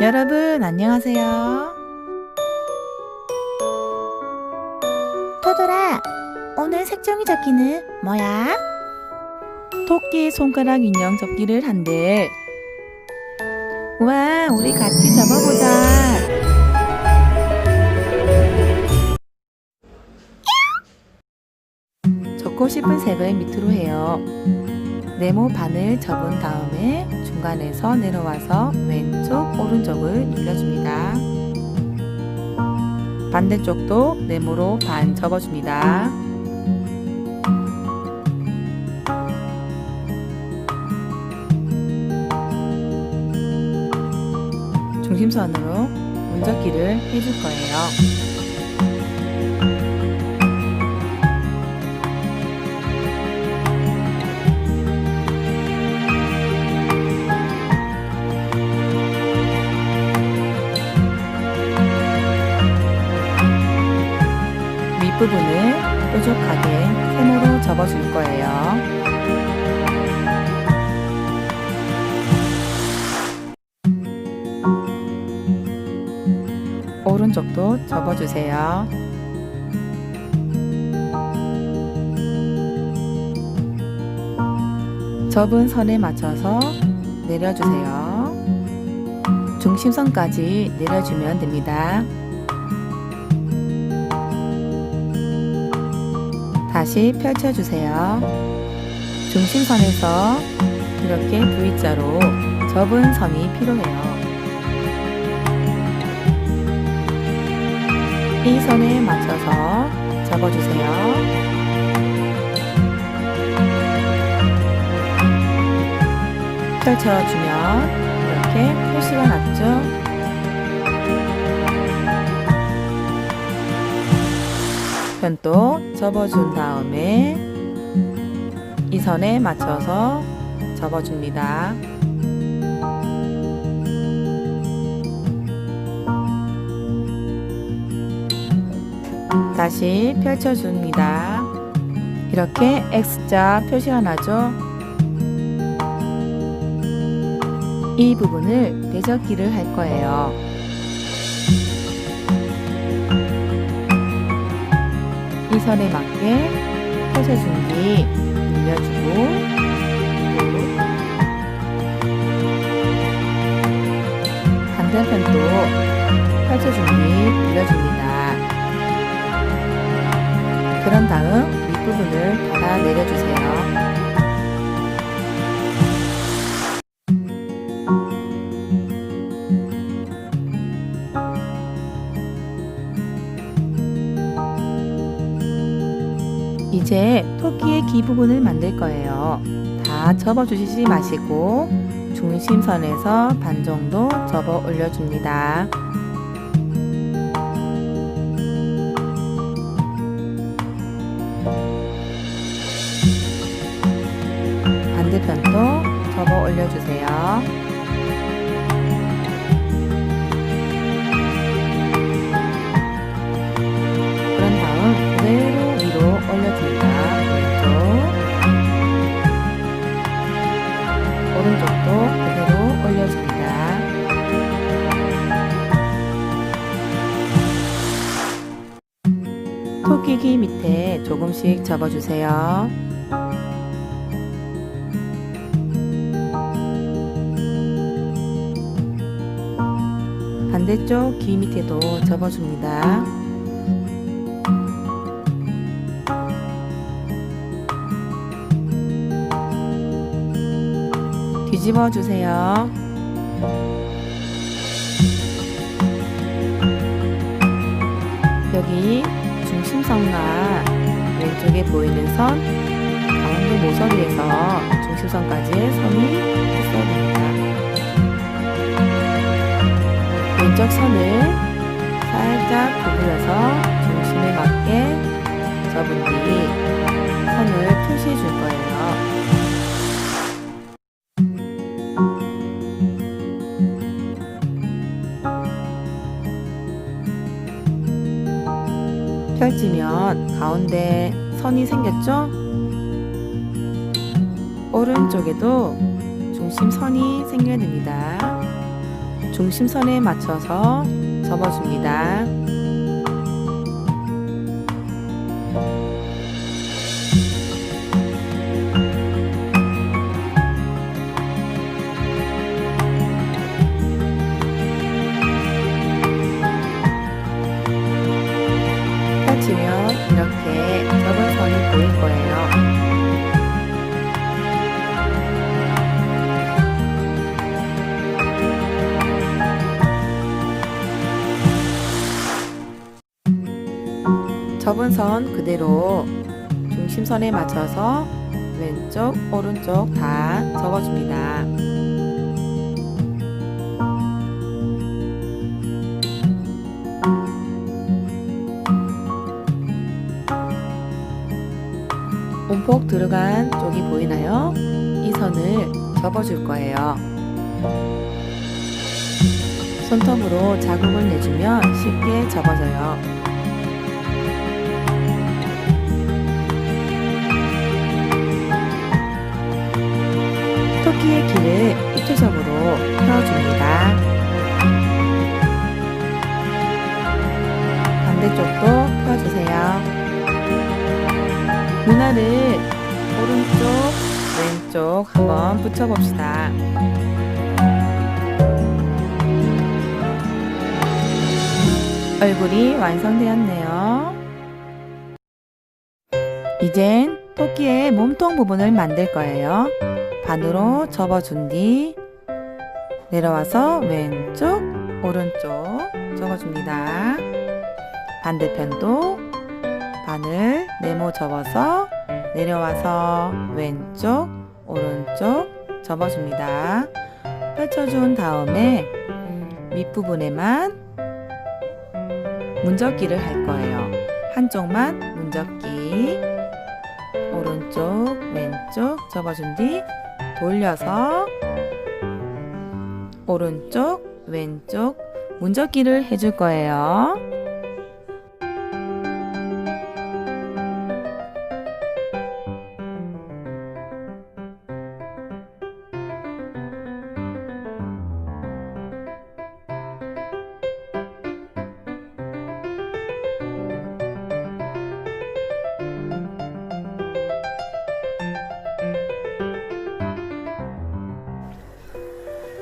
여러분 안녕하세요. 토돌아, 오늘 색종이 접기는 뭐야? 토끼 손가락 인형 접기를 한대. 와, 우리 같이 접어보자. 접고 싶은 색을 밑으로 해요. 네모 반을 접은 다음에 중간에서 내려와서 왼쪽, 오른쪽을 눌려줍니다. 반대쪽도 네모로 반 접어줍니다. 중심선으로 문접기를 해줄 거예요. 접어주세요. 접은 선에 맞춰서 내려주세요. 중심선까지 내려주면 됩니다. 다시 펼쳐주세요. 중심선에서 이렇게 V자로 접은 선이 필요해요. 이 선에 맞춰서 접어주세요. 펼쳐주면 이렇게 표시가 났죠? 편도 접어준 다음에 이 선에 맞춰서 접어줍니다. 다시 펼쳐줍니다. 이렇게 X자 표시가 나죠? 이 부분을 대접기를 할 거예요. 이 선에 맞게 펼쳐준 뒤 늘려주고 반대편도 펼쳐준 뒤 늘려줍니다. 그런 다음 윗부분을 닫아 내려주세요. 이제 토끼의 귀 부분을 만들 거예요. 다 접어 주시지 마시고 중심선에서 반 정도 접어 올려줍니다. 올려주세요. 그런 다음 그대로 위로 올려줍니다. 왼쪽 오른쪽도 그대로 올려줍니다. 토끼기 밑에 조금씩 접어주세요. 반대쪽 귀 밑에도 접어줍니다. 뒤집어 주세요. 여기 중심선과 왼쪽에 보이는 선, 가운데 모서리에서 중심선까지의 선이 있어야 왼쪽 선을 살짝 구부려서 중심에 맞게 접은 뒤 선을 표시해 줄 거예요. 펼치면 가운데 선이 생겼죠? 오른쪽에도 중심선이 생겨야 됩니다. 중심선에 맞춰서 접어줍니다. 접은 선 그대로 중심선에 맞춰서 왼쪽, 오른쪽 다 접어줍니다. 움폭 들어간 쪽이 보이나요? 이 선을 접어줄 거예요. 손톱으로 자국을 내주면 쉽게 접어져요. 토끼의 길을 입체적으로 펴줍니다. 반대쪽도 펴주세요. 눈알을 오른쪽, 왼쪽 한번 붙여봅시다. 얼굴이 완성되었네요. 이젠 토끼의 몸통 부분을 만들 거예요. 반으로 접어준 뒤 내려와서 왼쪽, 오른쪽 접어줍니다. 반대편도 반을 네모 접어서 내려와서 왼쪽, 오른쪽 접어줍니다. 펼쳐준 다음에 윗부분에만 문접기를 할 거예요. 한쪽만 문접기. 오른쪽, 왼쪽 접어준 뒤 돌려서 오른쪽, 왼쪽 문접기를 해줄 거예요.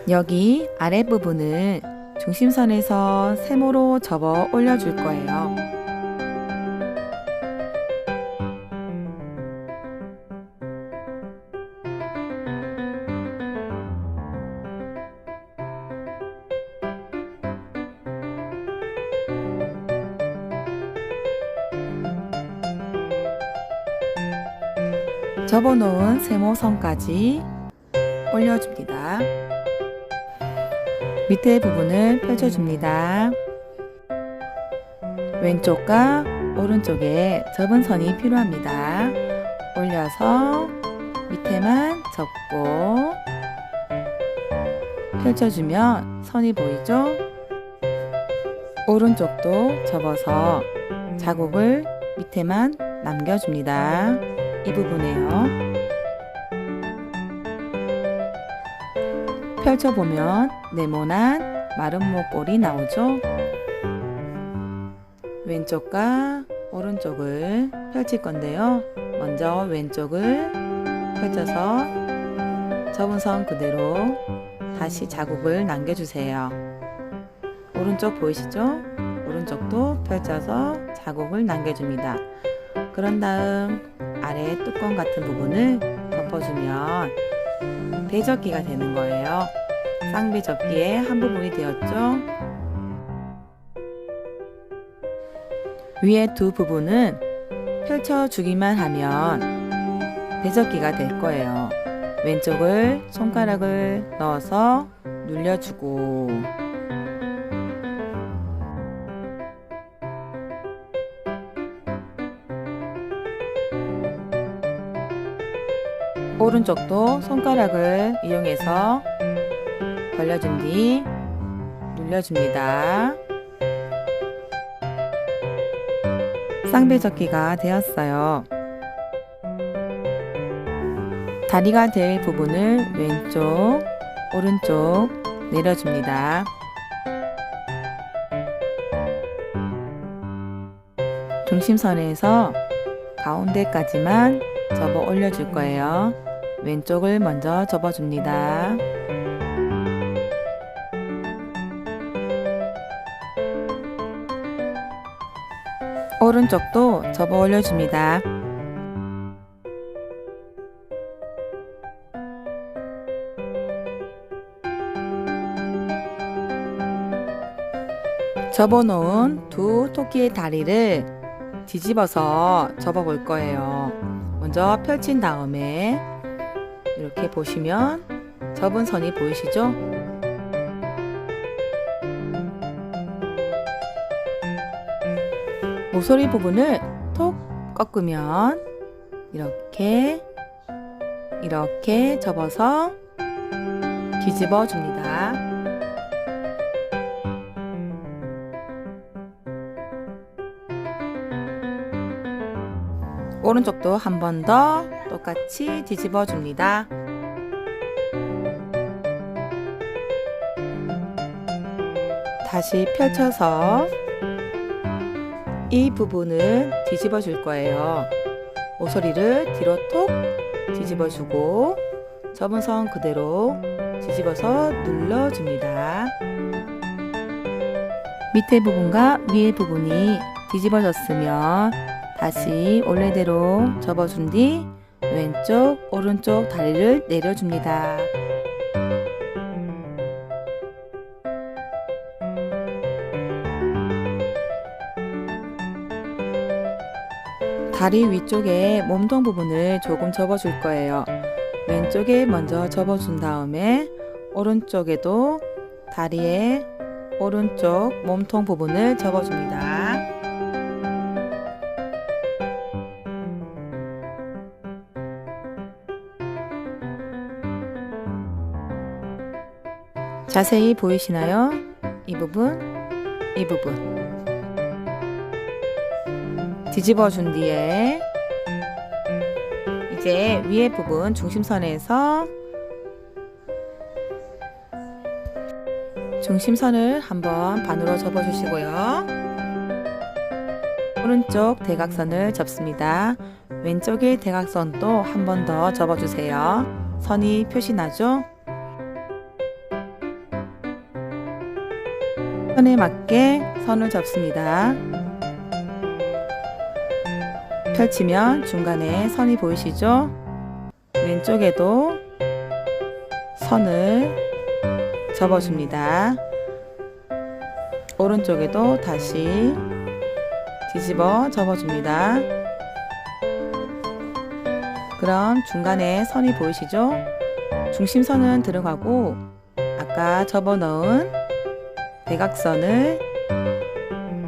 여기 아랫부분을 중심선에서 세모로 접어 올려줄 거예요. 접어놓은 세모선까지 올려줍니다. 밑에 부분을 펼쳐줍니다. 왼쪽과 오른쪽에 접은 선이 필요합니다. 올려서 밑에만 접고 펼쳐주면 선이 보이죠? 오른쪽도 접어서 자국을 밑에만 남겨줍니다. 이 부분에요. 펼쳐보면 네모난 마른 목골이 나오죠? 왼쪽과 오른쪽을 펼칠 건데요. 먼저 왼쪽을 펼쳐서 접은 선 그대로 다시 자국을 남겨주세요. 오른쪽 보이시죠? 오른쪽도 펼쳐서 자국을 남겨줍니다. 그런 다음 아래 뚜껑 같은 부분을 덮어주면 배접기가 되는 거예요. 쌍배 접기의 한 부분이 되었죠. 위에 두 부분은 펼쳐주기만 하면 배접기가 될 거예요. 왼쪽을 손가락을 넣어서 눌려주고 오른쪽도 손가락을 이용해서 벌려준 뒤 눌려줍니다. 쌍배접기가 되었어요. 다리가 될 부분을 왼쪽, 오른쪽 내려줍니다. 중심선에서 가운데까지만 접어 올려줄 거예요. 왼쪽을 먼저 접어줍니다. 오른쪽도 접어 올려줍니다. 접어 놓은 두 토끼의 다리를 뒤집어서 접어 볼 거예요. 먼저 펼친 다음에 이렇게 보시면 접은 선이 보이시죠? 모서리 부분을 톡 꺾으면 이렇게 이렇게 접어서 뒤집어 줍니다. 오른쪽도 한 번 더 똑같이 뒤집어 줍니다. 다시 펼쳐서 이 부분을 뒤집어 줄 거예요. 모서리를 뒤로 톡 뒤집어 주고 접은 선 그대로 뒤집어서 눌러 줍니다. 밑에 부분과 위에 부분이 뒤집어졌으면 다시 원래대로 접어준 뒤 왼쪽, 오른쪽 다리를 내려줍니다. 다리 위쪽에 몸통 부분을 조금 접어줄 거예요. 왼쪽에 먼저 접어준 다음에 오른쪽에도 다리의 오른쪽 몸통 부분을 접어줍니다. 자세히 보이시나요? 이 부분, 이 부분. 뒤집어 준 뒤에 이제 위에 부분 중심선에서 중심선을 한번 반으로 접어 주시고요. 오른쪽 대각선을 접습니다. 왼쪽의 대각선도 한 번 더 접어 주세요. 선이 표시나죠? 선에 맞게 선을 접습니다. 펼치면 중간에 선이 보이시죠? 왼쪽에도 선을 접어줍니다. 오른쪽에도 다시 뒤집어 접어줍니다. 그럼 중간에 선이 보이시죠? 중심선은 들어가고 아까 접어 넣은 대각선을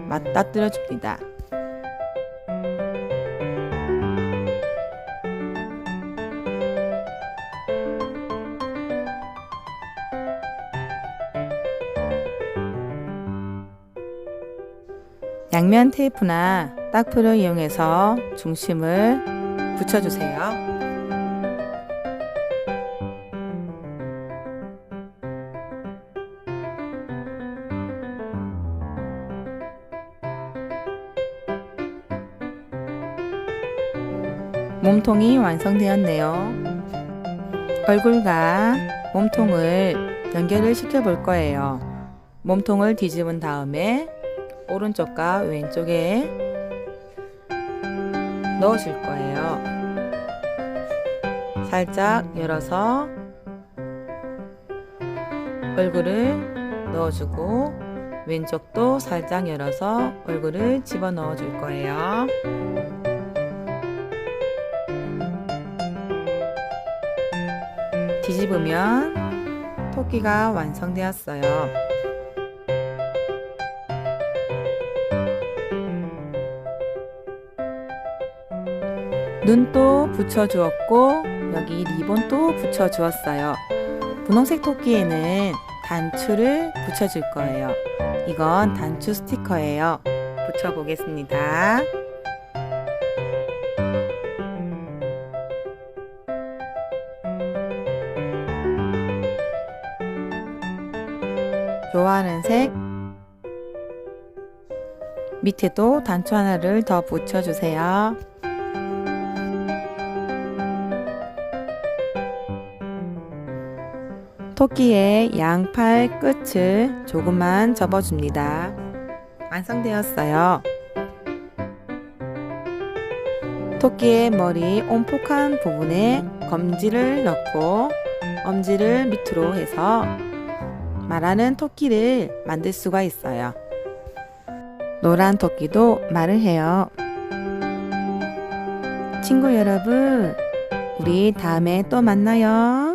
맞닥뜨려 줍니다. 양면 테이프나 딱프를 이용해서 중심을 붙여주세요. 몸통이 완성되었네요. 얼굴과 몸통을 연결을 시켜 볼 거예요. 몸통을 뒤집은 다음에 오른쪽과 왼쪽에 넣으실 거예요. 살짝 열어서 얼굴을 넣어주고 왼쪽도 살짝 열어서 얼굴을 집어 넣어 줄 거예요. 뒤집으면 토끼가 완성되었어요. 눈도 붙여주었고 여기 리본도 붙여주었어요. 분홍색 토끼에는 단추를 붙여줄 거예요. 이건 단추 스티커예요. 붙여보겠습니다. 좋아하는 색 밑에도 단추 하나를 더 붙여주세요. 토끼의 양팔 끝을 조금만 접어줍니다. 완성되었어요. 토끼의 머리 온폭한 부분에 검지를 넣고 엄지를 밑으로 해서 말하는 토끼를 만들 수가 있어요. 노란 토끼도 말을 해요. 친구 여러분, 우리 다음에 또 만나요.